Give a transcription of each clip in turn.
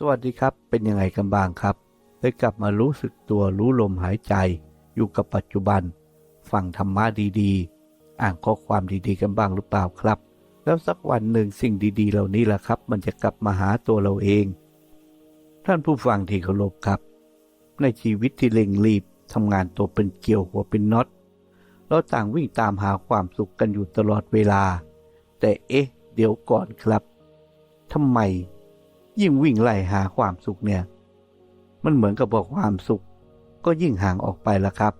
สวัสดีครับ เป็นยังไงกันบ้างครับ ได้กลับมารู้สึกตัวรู้ลมหายใจ อยู่กับปัจจุบัน ฟังธรรมะดีๆ อ่านข้อความดีๆ กันบ้างหรือเปล่าครับ แล้วสักวันหนึ่งสิ่งดีๆ เหล่านี้แหละครับ มันจะกลับมาหาตัวเราเอง ท่านผู้ฟังที่เคารพครับ ในชีวิตที่เร่งรีบทำงานตัวเป็นเกลียวหัวเป็นน็อตเราต่างวิ่งตามหาความสุขกันอยู่ตลอดเวลา แต่เอ๊ะ เดี๋ยวก่อนครับทำไม ยิ่งวิ่งไล่หาความสุขเนี่ย มันเหมือนกับบอกความสุข ก็ยิ่งห่างออกไปละครับ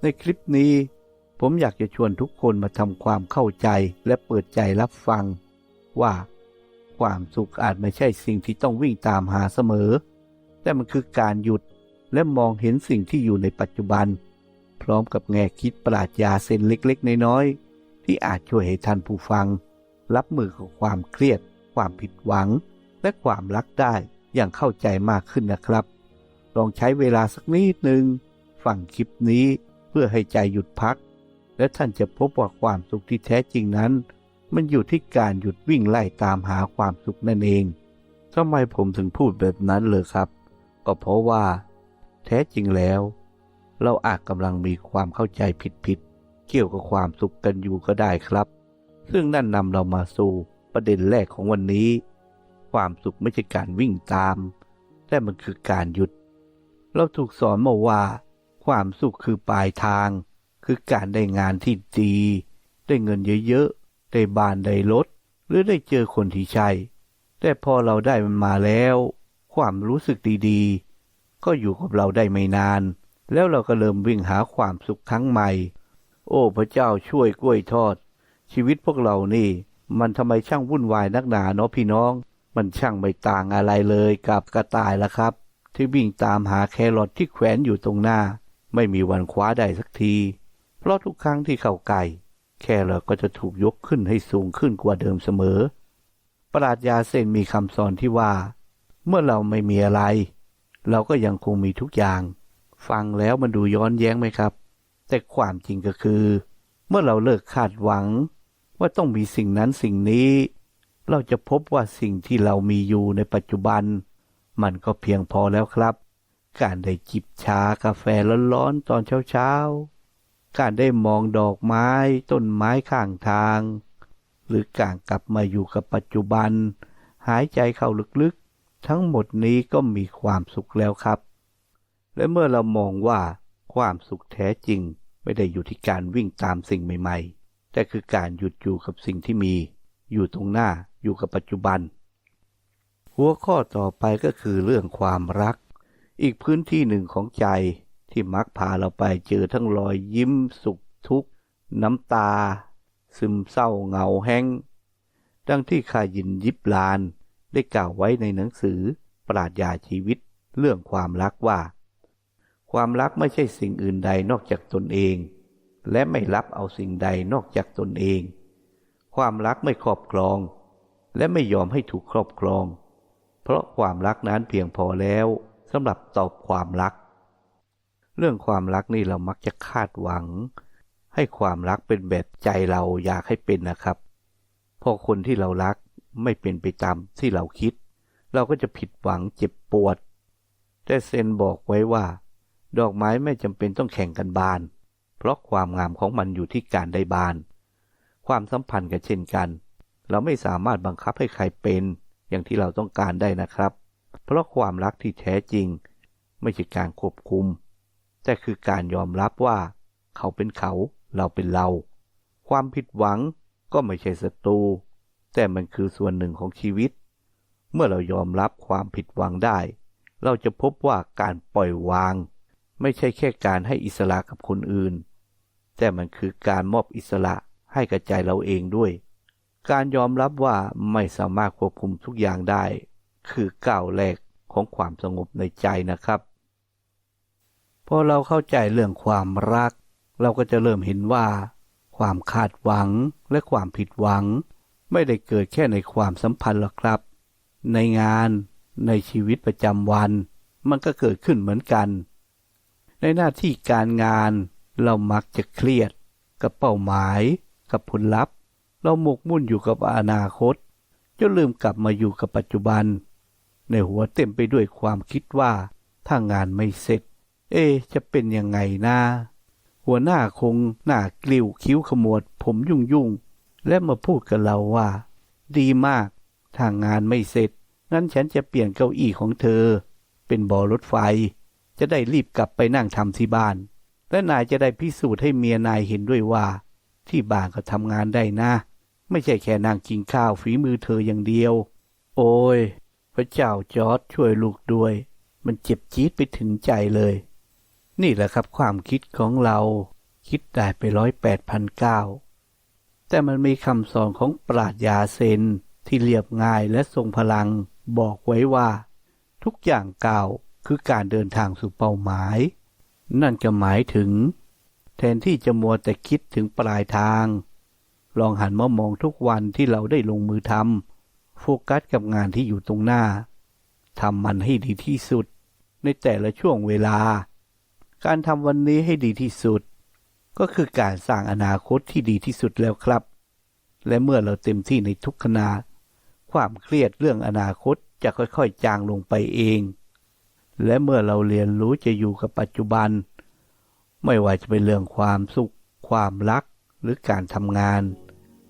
ในคลิปนี้ ผมอยากจะชวนทุกคนมาทำความเข้าใจและเปิดใจรับฟัง ว่า ความสุขอาจไม่ใช่สิ่งที่ต้องวิ่งตามหาเสมอ แต่มันคือการหยุดและมองเห็นสิ่งที่อยู่ในปัจจุบัน พร้อมกับแง่คิดปราชญาเส้นเล็กๆ น้อยๆที่อาจช่วยให้ท่านผู้ฟัง รับมือกับความเครียด ความผิดหวัง และความรักได้อย่างเข้าใจมากขึ้นนะครับ ลองใช้เวลาสักนิดหนึ่งฟังคลิปนี้เพื่อให้ใจหยุดพัก และท่านจะพบว่าความสุขที่แท้จริงนั้น มันอยู่ที่การหยุดวิ่งไล่ตามหาความสุขนั่นเองทำไมผมถึงพูดแบบนั้นเลยครับ ก็เพราะว่า แท้จริงแล้ว เราอาจกำลังมีความเข้าใจผิดๆเกี่ยวกับความสุขกันอยู่ก็ได้ครับ ซึ่งนั่นนำเรามาสู่ประเด็นแรกของวันนี้ ความสุขไม่ใช่การวิ่งตาม แต่มันคือการหยุด เราถูกสอนมาว่า ความสุขคือปลายทาง คือการได้งานที่ดี ได้เงินเยอะๆ ได้บ้านได้รถ หรือได้เจอคนที่ใช่ แต่พอเราได้มันมาแล้ว ความรู้สึกดีๆ ก็อยู่กับเราได้ไม่นาน แล้วเราก็เริ่มวิ่งหาความสุขครั้งใหม่ โอ้พระเจ้าช่วยกล้วยทอด ชีวิตพวกเรานี่มันทำไมช่างวุ่นวายนักหนาเนาะพี่น้อง มันช่างไม่ต่างอะไรเลยกับกระต่ายละครับ ที่วิ่งตามหาแครอทที่แขวนอยู่ตรงหน้า ไม่มีวันคว้าได้สักที เพราะทุกครั้งที่เข้าใกล้แครอทก็จะถูกยกขึ้นให้สูงขึ้นกว่าเดิมเสมอ ปราชญาเซนมีคำสอนที่ว่า เมื่อเราไม่มีอะไร เราก็ยังคงมีทุกอย่าง ฟังแล้วมันดูย้อนแย้งไหมครับ แต่ความจริงก็คือ เมื่อเราเลิกคาดหวัง ว่าต้องมีสิ่งนั้นสิ่งนี้ เราจะพบว่าสิ่งที่เรามีอยู่ในปัจจุบัน มันก็เพียงพอแล้วครับ การได้จิบชากาแฟร้อนๆตอนเช้าๆ การได้มองดอกไม้ต้นไม้ข้างทาง หรือการกลับมาอยู่กับปัจจุบัน หายใจเข้าลึกๆ ทั้งหมดนี้ก็มีความสุขแล้วครับ และเมื่อเรามองว่าความสุขแท้จริงไม่ได้อยู่ที่การวิ่งตามสิ่งใหม่ ๆ แต่คือการหยุดอยู่กับสิ่งที่มี อยู่ตรงหน้าอยู่กับปัจจุบัน หัวข้อต่อไปก็คือเรื่องความรัก อีกพื้นที่หนึ่งของใจที่มักพาเราไปเจอทั้งรอยยิ้มสุขทุกข์ น้ำตา ซึมเศร้าเหงาแห้ง ดังที่ข้ายินยิบลานได้กล่าวไว้ในหนังสือปราชญาชีวิตเรื่องความรักว่า ความรักไม่ใช่สิ่งอื่นใดนอกจากตนเอง และไม่รับเอาสิ่งใดนอกจากตนเอง ความรักไม่ครอบครอง และไม่ยอมให้ถูกครอบครอง เพราะความรักนั้นเพียงพอแล้วสำหรับตอบความรัก เรื่องความรักนี่เรามักจะคาดหวัง ให้ความรักเป็นแบบใจเราอยากให้เป็นนะครับ พอคนที่เรารักไม่เป็นไปตามที่เราคิด เราก็จะผิดหวังเจ็บปวด แต่เซนบอกไว้ว่า ดอกไม้ไม่จำเป็นต้องแข่งกันบาน เพราะความงามของมันอยู่ที่การได้บาน ความสัมพันธ์ก็เช่นกัน เราไม่สามารถบังคับให้ใครเป็น อย่างที่เราต้องการได้นะครับ เพราะความรักที่แท้จริง ไม่ใช่การควบคุม แต่คือการยอมรับว่า เขาเป็นเขา เราเป็นเรา ความผิดหวังก็ไม่ใช่ศัตรู แต่มันคือส่วนหนึ่งของชีวิต เมื่อเรายอมรับความผิดหวังได้ เราจะพบว่าการปล่อยวาง ไม่ใช่แค่การให้อิสระกับคนอื่น แต่มันคือการมอบอิสระ ให้กับใจเราเองด้วย การยอมรับว่าไม่สามารถควบคุมทุกอย่างได้ คือก้าวแรกของความสงบในใจนะครับ พอเราเข้าใจเรื่องความรัก เราก็จะเริ่มเห็นว่า ความคาดหวังและความผิดหวัง ไม่ได้เกิดแค่ในความสัมพันธ์หรอกครับ ในงานในชีวิตประจำวัน มันก็เกิดขึ้นเหมือนกัน ในหน้าที่การงานเรามักจะเครียดกับเป้าหมาย กับผลลัพธ์ เราหมกมุ่นอยู่กับอนาคตจนลืมกลับมาอยู่กับปัจจุบัน ในหัวเต็มไปด้วยความคิดว่า ถ้างานไม่เสร็จ เอ จะเป็นยังไงนะหัวหน้าคงหน้ากลิ้วคิ้วขมวด ผมยุ่งยุ่งและมาพูดกับเราว่า ดีมาก ถ้างานไม่เสร็จ งั้นฉันจะเปลี่ยนเก้าอี้ของเธอ เป็นบอรถไฟ จะได้รีบกลับไปนั่งทำที่บ้าน และนายจะได้พิสูจน์ให้เมียนายเห็นด้วยว่า ที่บ้านก็ทำงานได้นะ ไม่ใช่แค่นั่งกินข้าวฝีมือเธออย่างเดียว โอ้ย พระเจ้าจอร์ดช่วยลูกด้วย มันเจ็บจี๊ดไปถึงใจเลย นี่แหละครับความคิดของเราคิดได้ไปร้อยแปดพันเก้าแต่มันมีคำสอนของปราชญาเซนที่เรียบง่ายและทรงพลังบอกไว้ว่า ทุกอย่างเก้าคือการเดินทางสู่เป้าหมาย นั่นก็หมายถึง แทนที่จะมัวแต่คิดถึงปลายทาง ลองหันมามองทุกวันที่เราได้ลงมือทำโฟกัสกับงานที่อยู่ตรงหน้าทำมันให้ดีที่สุด ในแต่ละช่วงเวลา การทำวันนี้ให้ดีที่สุด ก็คือการสร้างอนาคตที่ดีที่สุดแล้วครับ และเมื่อเราเต็มที่ในทุกขณะความเครียดเรื่องอนาคตจะค่อยๆ จางลงไปเอง และเมื่อเราเรียนรู้จะอยู่กับปัจจุบัน ไม่ว่าจะเป็นเรื่องความสุข ความรักหรือการทำงาน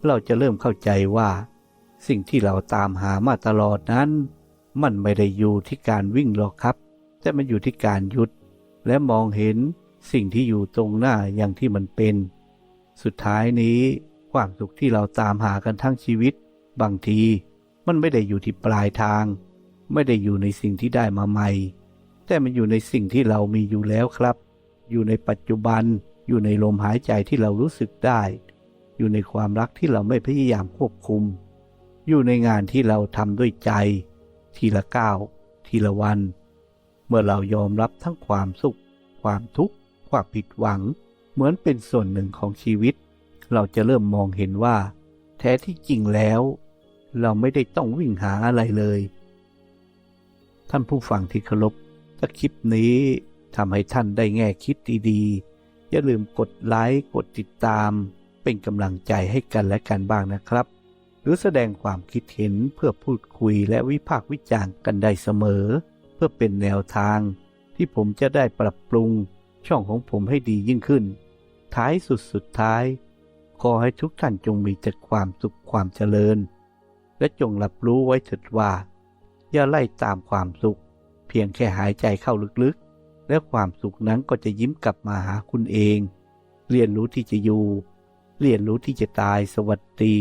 เราจะเริ่มเข้าใจว่า สิ่งที่เราตามหามาตลอดนั้น มันไม่ได้อยู่ที่การวิ่งหรอกครับ แต่มันอยู่ที่การหยุด และมองเห็นสิ่งที่อยู่ตรงหน้าอย่างที่มันเป็น สุดท้ายนี้ความสุขที่เราตามหากันทั้งชีวิต บางที มันไม่ได้อยู่ที่ปลายทาง ไม่ได้อยู่ในสิ่งที่ได้มาใหม่ แต่มันอยู่ในสิ่งที่เรามีอยู่แล้วครับ อยู่ในปัจจุบัน อยู่ในลมหายใจที่เรารู้สึกได้ อยู่ในความรักที่เราไม่พยายามควบคุม อยู่ในงานที่เราทำด้วยใจ ทีละก้าวทีละวัน เมื่อเรายอมรับทั้งความสุข ความทุกข์ ความผิดหวัง เหมือนเป็นส่วนหนึ่งของชีวิต เราจะเริ่มมองเห็นว่า แท้ที่จริงแล้ว เราไม่ได้ต้องวิ่งหาอะไรเลย ท่านผู้ฟังที่เคารพถ้าคลิปนี้ ทำให้ท่านได้แง่คิดดีๆ อย่าลืมกดไลค์กดติดตาม เป็นกำลังใจให้กันและกันบ้างนะครับ หรือแสดงความคิดเห็นเพื่อพูดคุยและวิพากษ์วิจารณ์กันได้เสมอ เพื่อเป็นแนวทาง ที่ผมจะได้ปรับปรุงช่องของผมให้ดียิ่งขึ้น ท้ายสุดสุดท้าย ขอให้ทุกท่านจงมีแต่ความสุขความเจริญ และจงรับรู้ไว้เถิดว่า อย่าไล่ตามความสุข เพียงแค่หายใจเข้าลึก และความสุขนั้นก็จะยิ้มกลับมาหาคุณเอง เรียนรู้ที่จะอยู่ เรียนรู้ที่จะตายสวัสดี